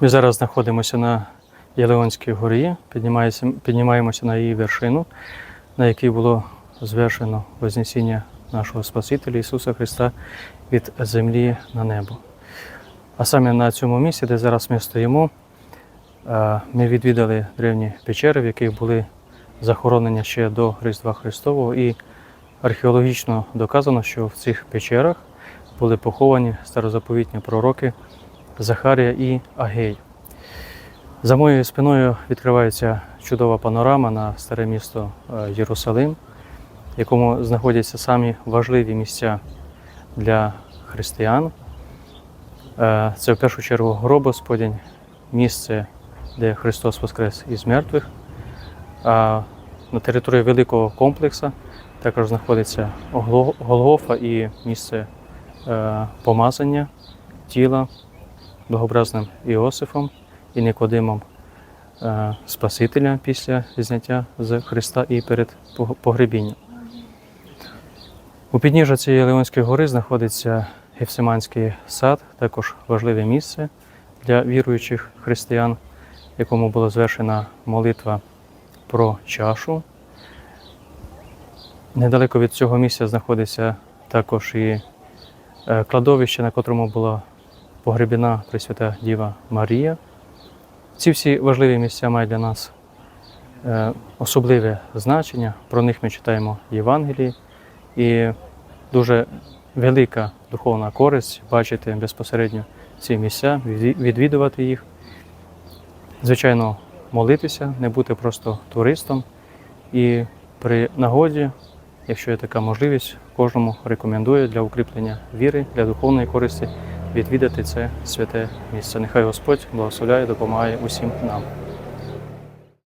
Ми зараз знаходимося на Єлеонській горі, піднімаємося, на її вершину, на якій було звершено Вознесіння нашого Спасителя Ісуса Христа від землі на небо. А саме на цьому місці, де зараз ми стоїмо, е, ми відвідали древні печери, в яких були захоронення ще до Різдва Христового, і археологічно доказано, що в цих печерах були поховані старозаповітні пророки Захарія і Агей. За моєю спиною відкривається чудова панорама на старе місто е, Єрусалим, в якому знаходяться самі важливі місця для християн. Е, Це в першу чергу гроб Господень, місце, де Христос воскрес із мертвих. А на території великого комплексу також знаходиться Голгофа і місце е, помазання тіла богобразним Іосифом і Никодимом е, Спасителя після зняття з Христа і перед погребінням. У підніжжя цієї Леонської гори знаходиться Гефсиманський сад, також важливе місце для віруючих християн, якому була звершена молитва про чашу. Недалеко від цього місця знаходиться також і е, кладовище, на котрому була погребена Пресвята Діва Марія. Ці всі важливі місця мають для нас е, особливе значення. Про них ми читаємо Євангелії. І дуже велика духовна користь бачити безпосередньо ці місця, відвідувати їх. Звичайно, молитися, не бути просто туристом. І при нагоді, якщо є така можливість, кожному рекомендую для укріплення віри, для духовної користі відвідати це святе місце. Нехай Господь благословляє, допомагає усім нам.